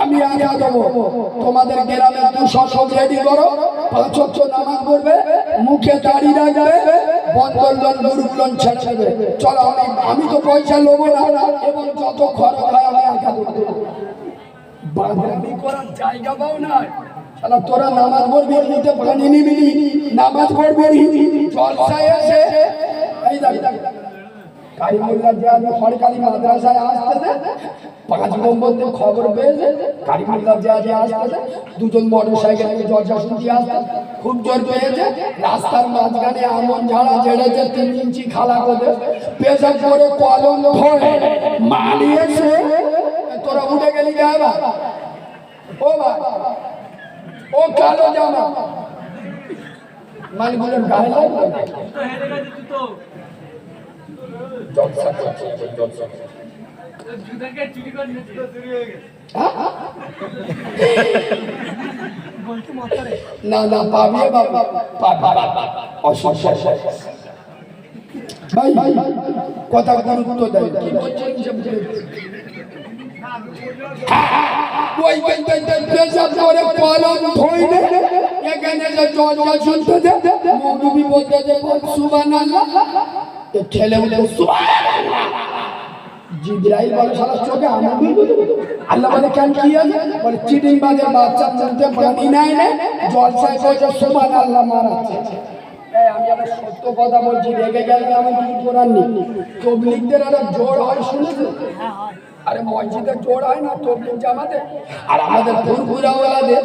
আমি আগে দেবো। তোমাদের গ্রামে দুশো সব রেডি করো। পাঁচ ওয়াক্ত নামাজ পড়বে, মুখে দাড়ি রাখবে ছেড়ে চলো, আমি তো পয়সা নেব না, এবং যত খরচ হয় তোরা নামাজ পড়বি নিতে পানি নিবি নামাজ পড়বি জলসায় এসে এই দেখ কারিমুল্লাহ আমি সরকারি মাদ্রাসায় আসতেছে, পাঁচ নম্বরতে খবর পেয়েছে কারিমুল্লাহ আজ আসতেছে, দুজন মোটর সাইকেল জলসা শুনতে আসতে খুব জোর পেয়েছে, রাস্তার মাঝখানে আমন ঝাড়া ঝেড়েছে তিন ইঞ্চি খালা করে পেশা করে কলম ধরে মালিয়েছে তোরা উঠে গেলি আবার। ও ভাই, ও কালো জামা। মালগুলোর গায়ে লাগবে জলসা? না না পাবি বাবা পাবি ভাই কথা গুরুত্ব দেয় ওই পেশাব করে কলম ধইলে এখানে যে জলসা শুনতে দে মৌলবি বলতে যে সুবহানাল্লাহ ঠেলে উঠে বলে সারা চোখে আমি আল্লাহ বলে কেন কি আছে? বলে চিটিং বাজে বাচ্চা চলতে পানি নাই না জলসায় বসে সুবহানাল্লাহ মারাচ্ছে আমি আবার সত্য কথা বলছি রেগে গেলে আমার কিছু করার নেই। তবলিগদের একটা জোর হয় শুনেছো? আরে জোর হয় না তবলিগ জামাতে? আর আমাদের ফুরফুরাওয়ালাদের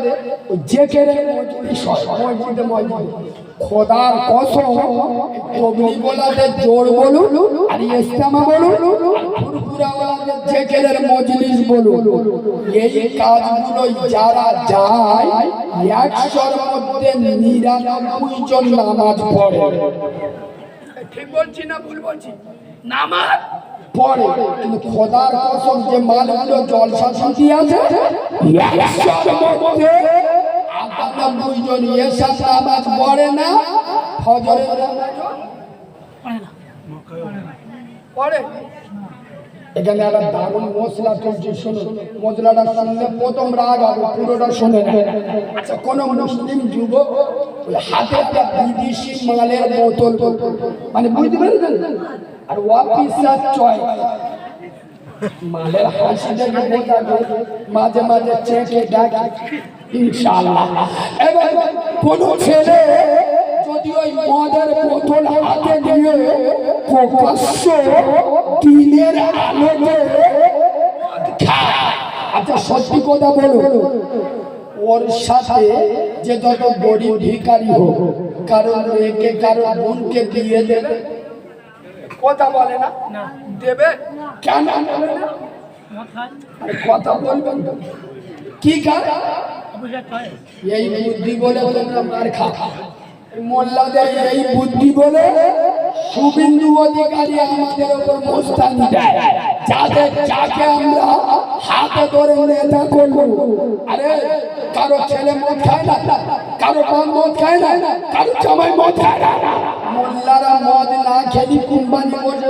ওই যে কেড়ে হয়, মসজিদে মসজিদে। খোদার কসম তবলিগওয়ালাদের জোর বলুন আর ইস্তেমা বলুন ফুরফুরাওয়ালাদের যে মজলিস বলুন। এই কাজগুলো যারা যায় একশোর মধ্যে নিরানব্বই জন নামাজ পড়ে। ঠিক বলছি না ভুল বলছি? নামাজ? পড়ে কিন্তু খোদার কসম যে মালগুলো জলসা শুনতে আছে একশোর মধ্যে আটানব্বই জন এসা নামাজ পড়ে না? ফজরের পড়ে এখানে একটা দারুণ মশলা চলছে শুনুন মশলাটা শুনলে প্রথম রাগ হবে পুরোটা শুনে না। আচ্ছা কোন মুসলিম যুবক ওই হাতে একটা বিদেশি মালের বোতল মানে বুঝতে পেরেছেন? আর অফিসার চয় মালের হাসি দেখে মাঝে মাঝে চেকে ডাকে। ইনশাআল্লাহ। এবার কোন ছেলে যদি ওই মদের বোতল হাতে নিয়ে প্রকাশ্য দিনের আলোতে আচ্ছা সত্যি কথা বলো ওর সাথে যে যত গরিব ভিখারি হোক কারও মেয়েকে কারও বোনকে দিয়ে দেবে? কথা বলে না? দেবে? কেন? কথা বলবেন কি খায়? এই বুদ্ধি বলে তোমরা মার খা। মোল্লাদের এই বুদ্ধি বলে অধিকারী আমাদের যাতে যাকে আমরা হাতে ধরে নেতা করব, আরে কারও ছেলে মদ খায় না, কারও বাপ মদ খায় না, কারও জামাই মদ খায় না। মোল্লারা মদ না খেলি কুম্বানি বসে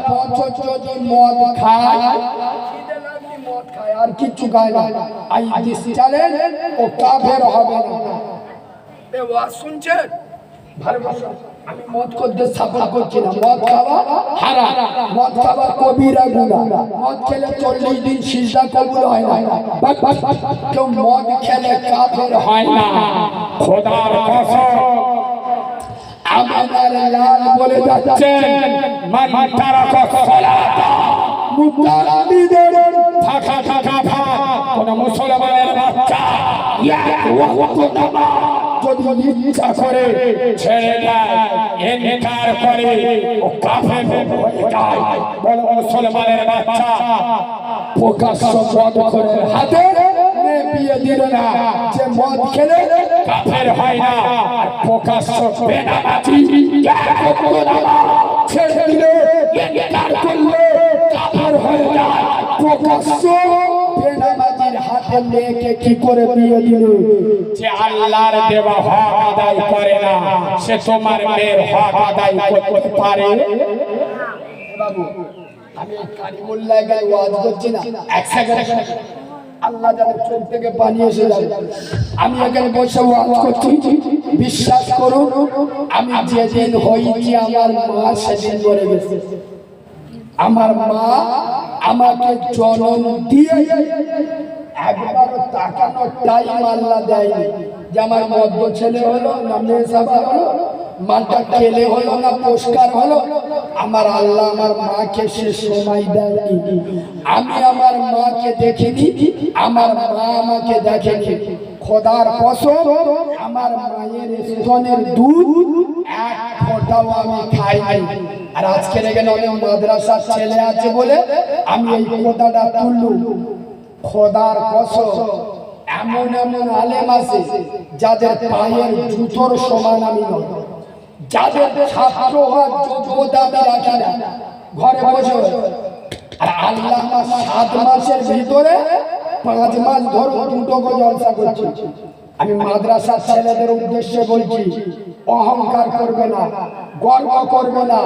বছর মদ খায় আর কিচ্ছু খায় না আই দিস চ্যালেঞ্জ ও কাফের হবে না এ ওয়াজ শুনছেন আমি মদ করতে সাফা করছি না মদ খাওয়া মদ খাওয়া কবিরা গুণা মদ খেলে চল্লিশ দিন সিজদা কবুল হয় না কেউ মদ খেলে কাফের হয় হয় না আমার লাল বলে যাচ্ছেন কোন মুসলমানের বাচ্চা করে ছেড়ে দেয় যে মদ খেলে কাফের হয় না প্রকাশ্য বেনামাজি ছেড়ে দিলে করলে কাফের হয়ে যায় প্রকাশ্য বেনামাজির হাতে মেয়েকে কি করে বিয়ে দিল যে আল্লাহর দেওয়া হক আদায় করে না সে তোমার মেয়ের হক আদায় করতে পারে বাবু আমি কারিমুল্লাহ গায়ে ওয়াজ করছি না এক সেকেন্ড আল্লাহ জানে চোখ থেকে পানি এসে যাবে আমি এখানে বসে ওয়াজ করছি বিশ্বাস করুন, আমি যেদিন হয়েছি আমার মা সেদিন মরে গেছে। আমার মা আমাকে জন্ম দিয়ে একবারও তাকানোর টাইম আল্লাহ দেয়নি। যে আমার মদ্য ছেলে হলো, না মেয়ে সাবা হলো মালটা খেলে হলো, না পুরস্কার হলো, আমার আল্লাহ আমার মাকে সে সময় দেয়নি। আমি আমার মাকে দেখিনি, আমার মা আমাকে দেখেনি। খোদার কসম, আমার মায়ের স্তনের দুধ এক ফোঁটাও আমি খাইনি আর আজকে এখানে অনেক মাদ্রাসার ছেলে আছে বলে আমি এই কথাটা তুললুম। খোদার কসম, এমন এমন আলেম আছে যাদের পায়ের জুতোর সমান আমি নয় যাদের ছাত্র হওয়ার যোগ্যতা রাখি না। ঘরে বসে আর আল্লাহ সাত মাসের ভিতরে পাঁচ মাস ধরে, দুটো করে জলসা করছি। আমি মাদ্রাসার ছেলেদের উদ্দেশ্যে বলছি, অহংকার করবে না, গর্ব করবে না,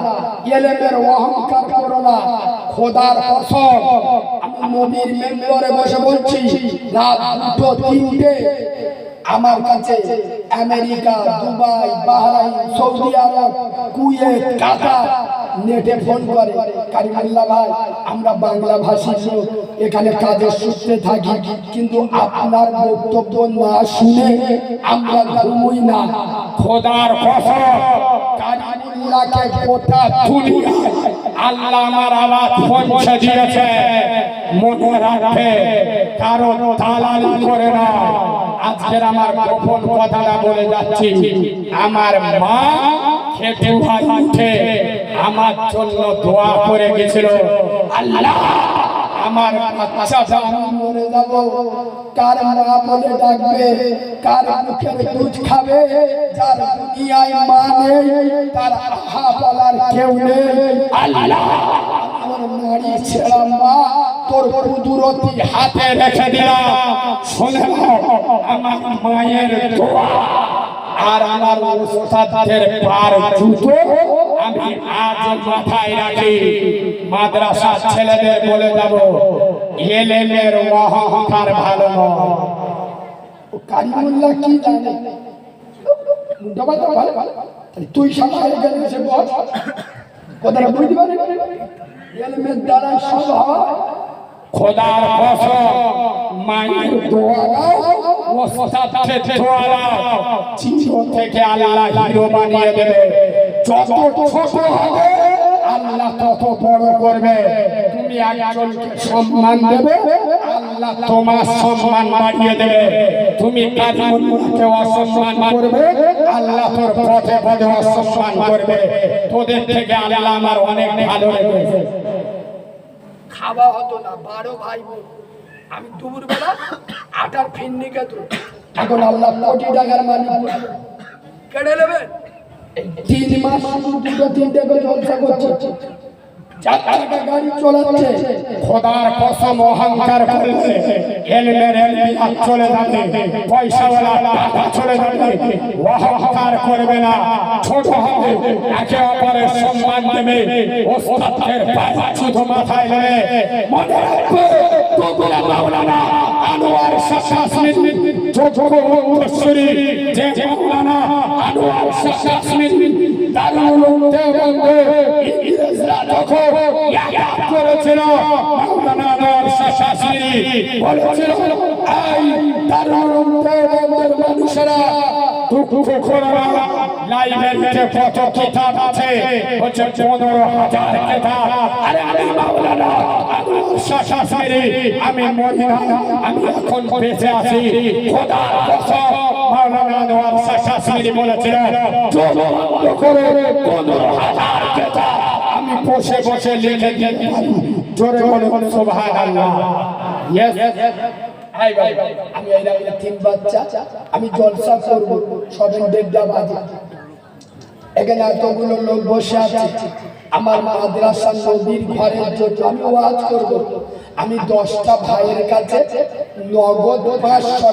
এলেমের অহংকার করো না, খোদার কসম। আমি নবীর মেম্বরে বসে বলছি, রাত দুটো তিনটে, আমার কাছে America, Dubai, Bahrain, Saudi Arab, Kuwait, Qatar নেটে ফোন করে কারিমুল্লাহ ভাই আমরা বাংলা ভাষী লোক এখানে কাজের সূত্রে থাকি কিন্তু আপনার বক্তব্য না শুনে আমরা ঘুমোই না। খোদার কসম কারিমুল্লাহকে গোটা দুনিয়ায় আল্লাহ আমার আওয়াজ পৌঁছে দিয়েছে। মনে রাখবে, কারও দালালি করে না। আজকের আমার গোপন কথাটা বলে যাচ্ছি। আমার মা খেতে উঠে আমার জন্য দোয়া করে গেছিল। আল্লাহ! আমার বাচ্চাটা আমি মরে যাব। কার মা ডাকবে, কার মুখের দুধ খাবে, যার দুনিয়ায় মা নেই, তার আহা বলার কেউ নেই। আল্লাহ, আমার হাতে আমার মায়ের আর আমার আমি আজ মাথায় রাখি। মাদ্রাসার ছেলেদের বলে যাব এলেমের অহংকার ভালো নয়। কারিমুল্লাহ কি জানে? ভালো। তুই সামনে গেলে কথাটা বুঝতে পারে এলমের দ্বারা সব হয়। খোদার কসম মায়ের দোয়া ওস্তাদের দোয়া চির থেকে আল্লাহ হিরো বানিয়ে দেবে। যত ছোট হবে আল্লাহ তত বড় করবে। তুমি একজনকে সম্মান দেবে আল্লাহ তোমার সম্মান বাড়িয়ে দেবে। তুমি কারিমুল্লাহকে অসম্মান করবে আল্লাহ তোর পথে পথে অসম্মান করবে। তোদের থেকে আল্লাহ আমার অনেক ভালো লেগেছে খাওয়া হতো না বারো ভাই বোন। আমি দুপুরবেলা আটার ফিন্নি খেত। এখন আল্লাহ কোটি টাকার মালিক। কেড়ে নেবেন তিন মাস দুটো তিনটে করে জলসা করছে। চার চাকা গাড়ি চলাচ্ছে। খোদার কসম চলে যাবে। পয়সাওয়ালা চলে যাবে। অহংকার করবে না। ছোট সম্মান দেবে। ওস্তাদের পায়ে শুধু মাথায় নেবে মনে রাখবে তোমরা মাওলানা আমি মাওলানা আমি এখন বেঁচে আছি। আমি বসে বসে জোরে আমি তিন বাচ্চা আমি জলসা করব সবে দেড়টা এখানে এতগুলো লোক বসে আছে আমার মাদ্রাসা নদীর ঘরের জন্য আমি ওয়াজ করব আমি দশটা ভাইয়ের কাছে নগদ পাঁচশো